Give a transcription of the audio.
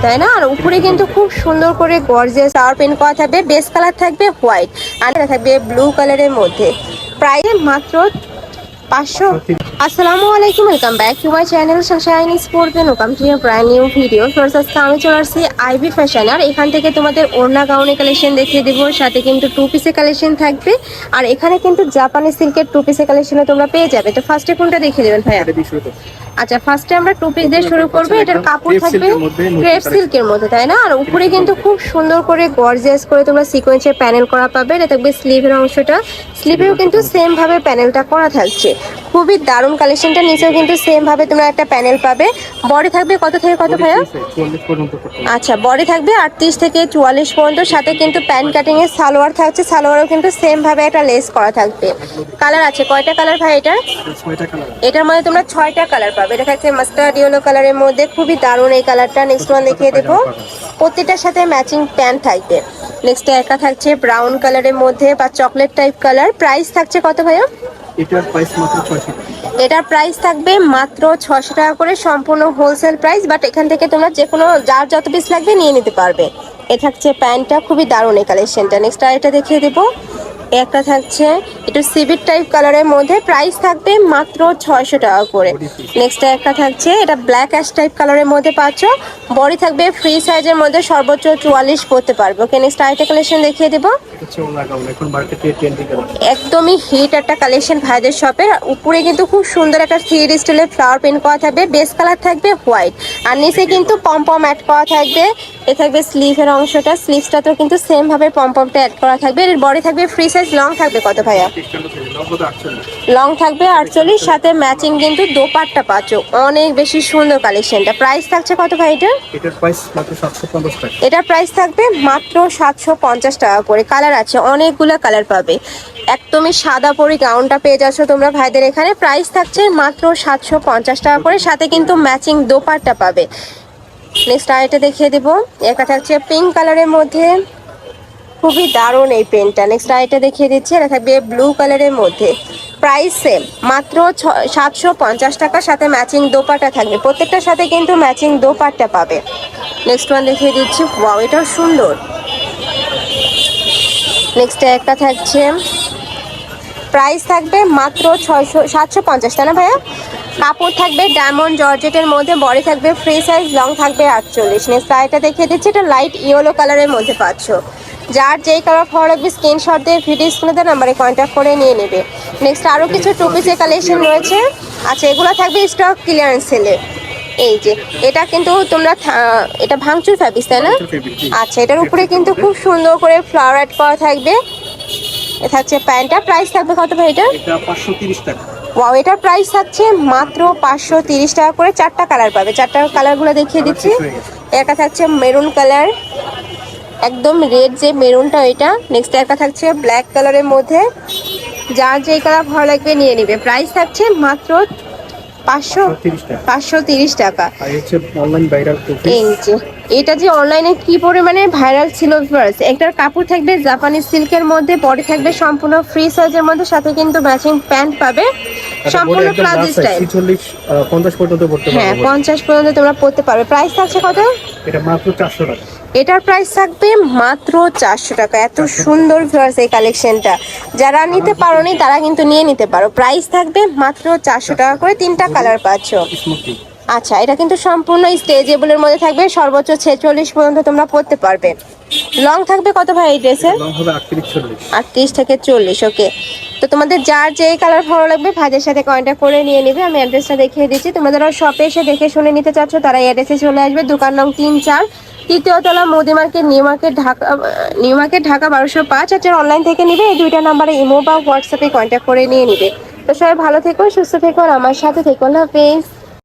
তাই না? আর উপরে কিন্তু খুব সুন্দর করে গর্জিয়াস ফ্লাওয়ার পেন্ট করা থাকবে বেস কালার থাকবে হোয়াইট আর থাকবে ব্লু কালারের মধ্যে। প্রাইস মাত্র পাঁচশো। আসসালামু আলাইকুম welcome back to my channel sunshine sport and welcome to brand new video first আজকে আমি চলে আসছি আইবি ফ্যাশন আর এখান থেকে তোমাদের ওড়না গাউনের কালেকশন দেখিয়ে দেবো, সাথে কিন্তু টু পিসের কালেকশন থাকবে। আর এখানে কিন্তু জাপানি সিল্কের টু পিসের কালেকশনও তোমরা পেয়ে যাবে। তো ফার্স্টে কোনটা দেখিয়ে দেবেন ভাইয়া। আচ্ছা ফার্স্টে আমরা টু পিস দিয়ে শুরু করব। এটার কাপড় থাকবে ক্রেপ। সিল্কের মধ্যে তাই না? আর উপরে কিন্তু খুব সুন্দর করে গর্জিয়াস করে তোমরা সিকোয়েন্সের প্যানেল করা পাবে। এটা থাকবে স্লিভের অংশটা। স্লিভেও কিন্তু সেম ভাবে প্যানেলটা করা থাকছে। খুবই দারুণ কালেকশনটা নিচেও কিন্তু সেম ভাবে তোমরা একটা প্যানেল পাবে। বডি থাকবে কত থেকে কত ভাইয়া। আচ্ছা বডি থাকবে আটত্রিশ থেকে চুয়াল্লিশ পর্যন্ত। সাথে কিন্তু প্যান্ট কাটিং এর সালোয়ার থাকছে। সালোয়ারও কিন্তু সেম ভাবে একটা লেস করা থাকবে। কালার আছে কয়টা কালার ভাই এটা এটার মধ্যে তোমরা ছয়টা কালার পাবে। এটা থাকছে মাস্টার্ড ইয়েলো কালারের মধ্যে খুবই দারুণ এই কালারটা নেক্সট ওয়ান দেখিয়ে দেবো। প্রত্যেকটার সাথে ম্যাচিং প্যান্ট থাকবে। নেক্সট একটা থাকছে ব্রাউন কালারের মধ্যে বা চকলেট টাইপ কালার প্রাইস থাকছে কত ভাইয়া? এটার প্রাইস মাত্র ছয়শো টাকা। এটার প্রাইস থাকবে মাত্র ছশো টাকা করে সম্পূর্ণ হোলসেল প্রাইস বাট এখান থেকে তোমরা যে কোনো যার যত পিস লাগবে নিয়ে নিতে পারবে। এ থাকছে প্যান্টটা খুবই দারুণ এই কালেকশনটা নেক্সট আর এটা দেখিয়ে দেবো। একটা থাকছে, একটু সিভিট টাইপ কালারের মধ্যে প্রাইস থাকবে মাত্র ছয়শো টাকা করে। নেক্সট একটা থাকছে, এটা ব্ল্যাক অ্যাশ টাইপ কালারের মধ্যে পাচ্ছ। বডি থাকবে ফ্রি সাইজের মধ্যে সর্বোচ্চ চুয়াল্লিশ পড়তে পারবে। ওকে নেক্সট আরেকটা কালেকশন দেখিয়ে দেবো। একদমই হিট একটা কালেকশন ভাইদের শপের উপরে কিন্তু খুব সুন্দর একটা থ্রি স্টাইলের ফ্লাওয়ার প্রিন্ট করা থাকবে। বেস কালার থাকবে হোয়াইট আর নিচে কিন্তু পম্পম অ্যাড করা থাকবে। এ থাকবে স্লিভের অংশটা। স্লিভসটাতেও কিন্তু সেম ভাবে পম্পমটা অ্যাড করা থাকবে। এর বডি থাকবে ফ্রি সাইজ লং থাকবে কত ভাইয়া? লং থাকবে আটচল্লিশ সাথে ম্যাচিং কিন্তু দোপাট্টা পাচ্ছ। অনেক বেশি সুন্দর কালেকশনটা প্রাইস থাকছে কত ভাই এটা এটার প্রাইস থাকবে মাত্র সাতশো পঞ্চাশ টাকা করে। কালার আছে অনেকগুলো কালার পাবে। একদমই সাদা পরি গাউনটা পেয়ে যাচ্ছ তোমরা ভাইদের এখানে। প্রাইস থাকছে মাত্র সাতশো পঞ্চাশ টাকা করে। সাথে কিন্তু ম্যাচিং দোপাট্টা পাবে। নেক্সট আরেকটা দেখিয়ে দেবো। একটা থাকছে পিঙ্ক কালারের মধ্যে। খুবই দারুণ এই পেনটা নেক্সট আরেকটা দেখিয়ে দিচ্ছি, এটা থাকবে ব্লু কালারের মধ্যে। প্রাইস সেম মাত্র সাতশো পঞ্চাশ টাকার সাথে ম্যাচিং দোপাট্টা থাকবে। প্রত্যেকটার সাথে কিন্তু ম্যাচিং দোপাট্টা পাবে। নেক্সট ওয়ান দেখিয়ে দিচ্ছি ওয়াও এটাও সুন্দর। নেক্সট একটা থাকছে প্রাইস থাকবে মাত্র ছয়শো, সাতশো পঞ্চাশ, তাই না ভাইয়া? কাপড় থাকবে ডায়মন্ড জর্জেটের মধ্যে বডি থাকবে ফ্রি সাইজ লং থাকবে আটচল্লিশ। নেক্সট আরেকটা দেখিয়ে দিচ্ছি, এটা লাইট ইয়েলো কালারের মধ্যে পাচ্ছ। যার যেই কালার ভালো লাগবে স্ক্রিনশট দিয়ে ভিডিও স্ক্রিনে নাম্বারে কন্ট্যাক্ট করে নিয়ে নেবে। নেক্সট আরও কিছু টু পিসের কালেকশন রয়েছে। আচ্ছা এগুলো থাকবে স্টক ক্লিয়ারেন্স সেলে এই যে এটা কিন্তু তোমরা এটা ভাঙচুর ফ্যাব্রিক্স তাই না? আচ্ছা এটার উপরে কিন্তু খুব সুন্দর করে ফ্লাওয়ার অ্যাড করা থাকবে। থাকছে প্যান্টটা। প্রাইস থাকবে কত ভাই এটা ওয়াও এটার প্রাইস থাকছে মাত্র পাঁচশো তিরিশ টাকা করে। চারটা কালার পাবে। চারটা কালারগুলো দেখিয়ে দিচ্ছি। একটা থাকছে মেরুন কালার একদম রেড যে মেরুনটা ওইটা। নেক্সট একটা থাকছে ব্ল্যাক কালারের মধ্যে। যার যেই কালার ভালো লাগবে নিয়ে নিবে। প্রাইস থাকছে মাত্র পাঁচশো পাঁচশো তিরিশ টাকা। এটা যে অনলাইনে কি পরিমাণে ভাইরাল ছিল একটার কাপড় থাকবে জাপানি সিল্কের মধ্যে বডি থাকবে সম্পূর্ণ ফ্রি সাইজের মধ্যে সাথে কিন্তু ম্যাচিং প্যান্ট পাবে। সম্পূর্ণ প্লাজো স্টাইল ছিচল্লিশ পঞ্চাশ পর্যন্ত পড়তে হ্যাঁ পারব পঞ্চাশ পর্যন্ত তোমরা পড়তে পারবে। প্রাইস থাকছে কত? এটা মাত্র চারশো টাকা। এটার প্রাইস থাকবে মাত্র চারশো টাকা। এত সুন্দর ভিউয়ার্স এই কালেকশনটা যারা নিতে পারোনি তারা কিন্তু নিয়ে নিতে পারো। প্রাইস থাকবে মাত্র চারশো টাকা করে তিনটা কালার পাচ্ছ। আচ্ছা এটা কিন্তু সম্পূর্ণ স্টেজেবলের মধ্যে থাকবে। সর্বোচ্চ ছেচল্লিশ পর্যন্ত তোমরা পড়তে পারবে। লং থাকবে কত ভাই এই ড্রেসের লং হবে আটত্রিশ থেকে চল্লিশ ওকে। তো তোমাদের যার যেই কালার ভালো লাগবে ভাইদের সাথে কন্ট্যাক্ট করে নিয়ে নেবে। আমি অ্যাড্রেসটা দেখিয়ে দিচ্ছি। তোমরা যারা শপে এসে দেখে শুনে নিতে চাচ্ছ তারা অ্যাড্রেসে চলে আসবে। দোকান নং তিন চার তৃতীয় তলা Modi market new market Dhaka new market Dhaka বারোশো পাঁচ। আর যারা অনলাইন থেকে নিবে এই দুইটা নাম্বারে ইমো বা হোয়াটসঅ্যাপে কন্ট্যাক্ট করে নিয়ে নিবে। তো সবাই ভালো থেকো সুস্থ থেকো আর আমার সাথে থেকো। না হাফেজ।